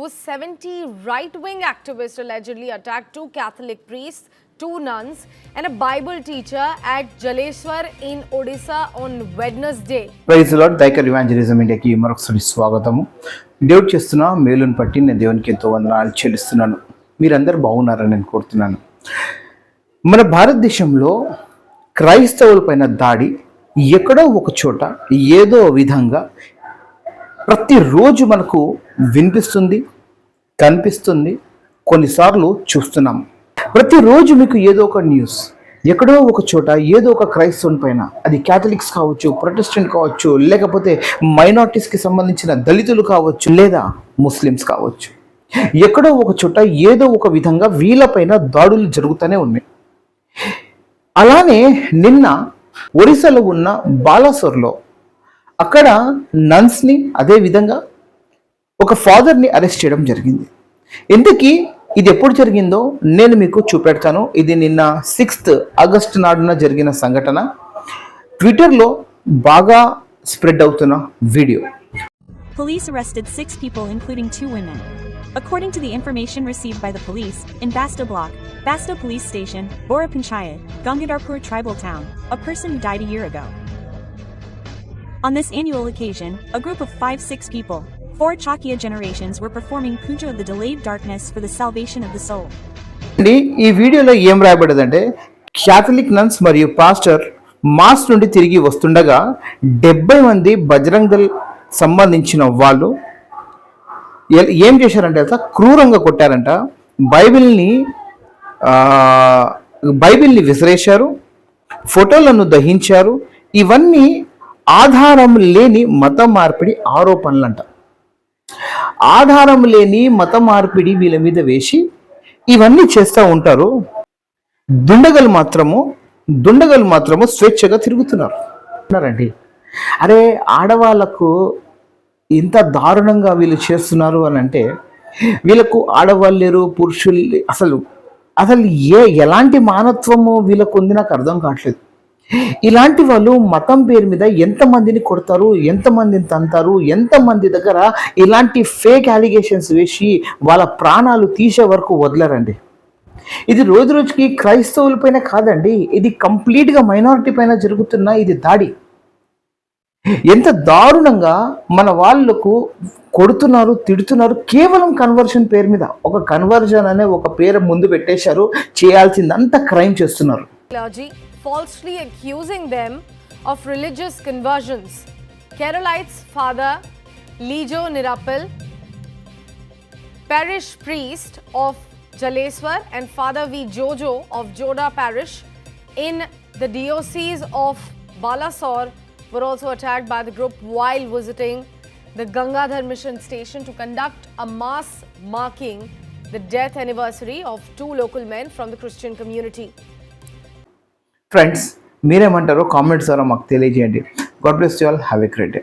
over 70 right wing activists allegedly attacked two Catholic priests, two nuns, and a Bible teacher at Jaleswar in Odisha on Wednesday. Praise lord దైకర్ evangelism ఇండియాకి మరొకసారి స్వాగతము. దేవుడు చేస్తున్న మేలుని బట్టి నేను దేవునికి ఎంతో వందనాలు చెల్లిస్తున్నాను. మీరందరూ బాగున్నారని నేను కోరుతున్నాను. మన భారతదేశంలో క్రైస్తవులపైన దాడి ఎక్కడో ఒక చోట ఏదో విధంగా ప్రతిరోజు మనకు వినిపిస్తుంది కనిపిస్తుంది కొన్నిసార్లు చూస్తున్నాం. ప్రతిరోజు మీకు ఏదో ఒక న్యూస్ ఎక్కడో ఒక చోట ఏదో ఒక క్రైస్తవుని పైన అది క్యాథలిక్స్ కావచ్చు ప్రొటెస్టెంట్ కావచ్చు లేకపోతే మైనార్టీస్కి సంబంధించిన దళితులు కావచ్చు లేదా ముస్లిమ్స్ కావచ్చు ఎక్కడో ఒక చోట ఏదో ఒక విధంగా వీళ్ళపైన దాడులు జరుగుతూనే ఉన్నాయి. అలానే నిన్న ఒరిస్సాలో ఉన్న బాలాసోర్లో అక్కడ నన్స్ని అదే విధంగా ఒక ఫాదర్ని అరెస్ట్ చేయడం జరిగింది ఇంతకీ ఇది ఎప్పుడు జరిగిందో నేను మీకు చూపెడతాను ఇది నిన్న సిక్స్త్ ఆగస్ట్ నాడున జరిగిన సంఘటన ట్విట్టర్లో బాగా స్ప్రెడ్ అవుతున్న video Police arrested six people, including two women. According to the information received by the police, in Basta Block, Basta Police Station, Bora Panchayat, Gangadarpur tribal town, a person who died a year ago. On this annual occasion, a group of five six people, four Chakya generations were performing puja of the delayed darkness for the salvation of the soul. ఈ వీడియోలో ఏం రాయబడదంటే Catholic nuns మరియు pastor mass నుండి తిరిగి వస్తుండగా డెబ్బై మంది బజరంగ్ దళ్ సంబంధించిన వాళ్ళు ఏం చేశారంటే క్రూరంగా కొట్టారంట బైబిల్ని బైబిల్ని విసిరేశారు ఫోటోలను దహించారు ఇవన్నీ ఆధారం లేని మత మార్పిడి ఆరోపణలంట. ఆధారం లేని మత మార్పిడి వీళ్ళ మీద వేసి ఇవన్నీ చేస్తూ ఉంటారు. దుండగలు మాత్రము దుండగలు మాత్రము స్వేచ్ఛగా తిరుగుతున్నారు. అండి అరే ఆడవాళ్ళకు ఇంత దారుణంగా వీళ్ళు చేస్తున్నారు అని అంటే వీళ్ళకు ఆడవాళ్ళు లేరు పురుషులు అసలు అసలు ఏ ఎలాంటి మానత్వము వీళ్ళకు ఉంది నాకు అర్థం కావట్లేదు. ఇలాంటి వాళ్ళు మతం పేరు మీద ఎంతమందిని కొడతారు ఎంతమందిని తంతారు ఎంతమంది దగ్గర ఇలాంటి ఫేక్ అలిగేషన్స్ వేసి వాళ్ళ ప్రాణాలు తీసే వరకు వదలరండి. ఇది రోజు రోజుకి క్రైస్తవుల పైన కాదండి ఇది కంప్లీట్గా మైనారిటీ పైన జరుగుతున్న ఇది దాడి. ఎంత దారుణంగా మన వాళ్ళకు కొడుతున్నారు తిడుతున్నారు కేవలం కన్వర్షన్ పేరు మీద. ఒక కన్వర్జన్ అనే ఒక పేరు ముందు పెట్టేశారు చేయాల్సిందంతా క్రైమ్ చేస్తున్నారు. Falsely accusing them of religious conversions. Keralites father Lijo Nirapal, parish priest of Jaleswar, and Father V. Jojo of Joda Parish in the diocese of Balasore were also attacked by the group while visiting the Gangadhar Mission station to conduct a mass marking the death anniversary of two local men from the Christian community. Friends మీరేమంటారో comments ద్వారా మాకు తెలియజేయండి. God bless you all have a great day